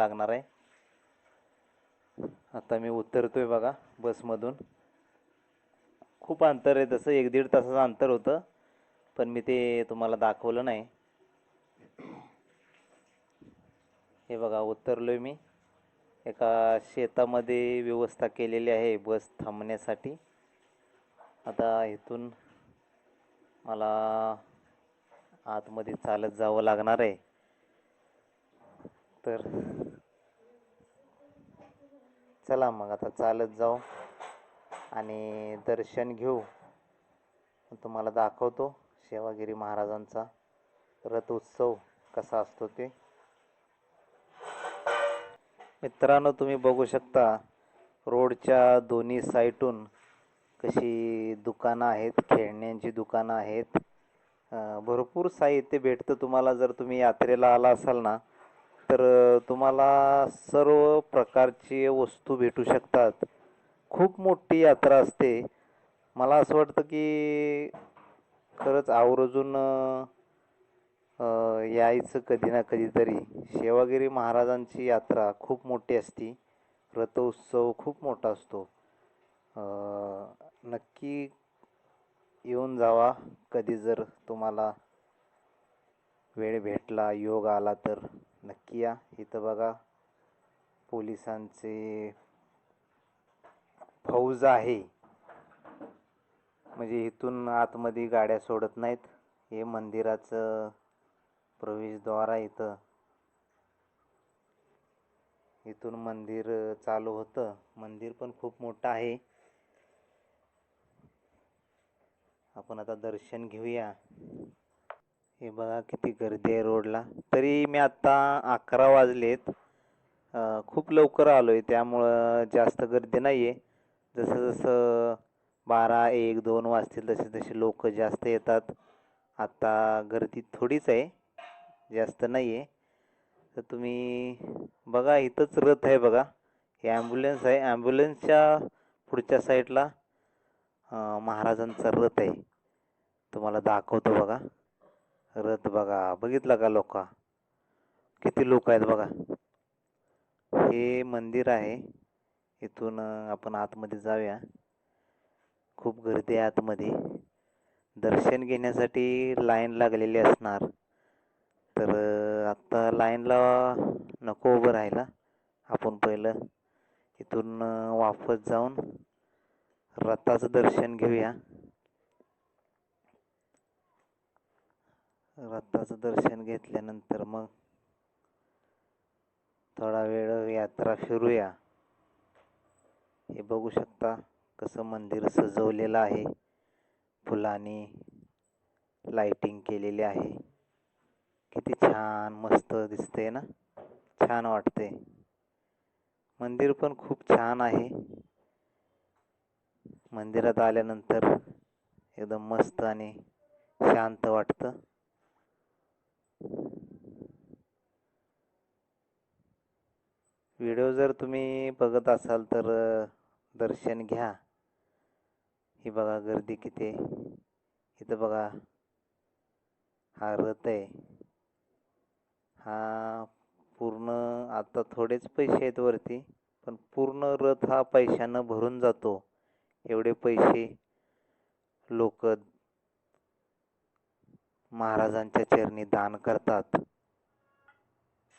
लागणार आहे. आता मी उतरतोय बघा बसमधून. खूप अंतर आहे तसं एक दीड तासाचं अंतर होतं पण मी ते तुम्हाला दाखवलं नाही. हे बघा उतरलोय मी. एका शेतामध्ये व्यवस्था केलेली आहे बस थांबण्यासाठी. आता इथून मला आतमध्ये चालत जावं लागणार आहे. तर चला मग आता चालत जाऊ आणि दर्शन घेऊ. तुम्हाला दाखवतो सेवागिरी महाराजांचा रथ उत्सव कसा असतो ते. मित्रांनो तुम्ही बघू शकता रोडच्या दोन्ही साईटून कशी दुकानं आहेत खेळण्यांची दुकानं आहेत. भरपूर साहित्य भेटतं तुम्हाला. जर तुम्ही यात्रेला आला असाल ना तर तुम्हाला सर्व प्रकारची वस्तू भेटू शकतात. खूप मोठी यात्रा असते. मला असं वाटतं की खरंच आवर्जून यायचं कधी ना कधीतरी. सेवागिरी महाराजांची यात्रा खूप मोठी असती. रथोत्सव खूप मोठा असतो. नक्की येऊन जावा. कधी जर तुम्हाला वेळ भेटला योग आला तर. नक्की या. इथं बघा पोलिसांचे फौज आहे. म्हणजे इथून आतमध्ये गाड्या सोडत नाहीत. हे मंदिराचं प्रवेशद्वार आहे इथं. इथून मंदिर चालू होतं. मंदिर पण खूप मोठं आहे. आपण आता दर्शन घेऊया. हे बघा किती गर्दी आहे रोडला. तरी मी आत्ता अकरा वाजलेत. खूप लवकर आलो आहे त्यामुळं जास्त गर्दी नाही आहे जसं जसं बारा एक दोन वाजतील तसे तसे लोक जास्त येतात. आत्ता गर्दी थोडीच आहे जास्त नाही आहे तर तुम्ही बघा इथंच रथ आहे बघा. हे ॲम्ब्युलन्स आहे. ॲम्ब्युलन्सच्या पुढच्या साईडला महाराजांचा रथ आहे. तुम्हाला दाखवतो बघा. रथ बघा बघितलं का लोक? किती लोक आहेत बघा. हे मंदिर आहे. इथून आपण आतमध्ये जाऊया. खूप गर्दी आहे आतमध्ये. दर्शन घेण्यासाठी लाईन लागलेली असणार. तर आत्ता लाईनला नको उभं राहायला. आपण पहिलं इथून वापस जाऊन रथाचं दर्शन घेऊया. रथाचं दर्शन घेतल्यानंतर मग थोडा वेळ यात्रा फिरूया. हे बघू शकता कसं मंदिर सजवलेलं आहे. फुलांनी लाइटिंग केलेली आहे. किती छान मस्त दिसते ना? छान वाटते मंदिर पण खूप छान आहे. मंदिरात आल्यानंतर एकदम मस्त आणि शांत वाटतं. व्हिडिओ जर तुम्ही बघत असाल तर दर्शन घ्या. ही बघा गर्दी किती आहे. इथं बघा. हा रथ आहे. हा पूर्ण आता थोडेच पैसे आहेत वरती पण पूर्ण रथ हा पैशानं भरून जातो. एवढे पैसे लोक महाराजांच्या चरणी दान करतात.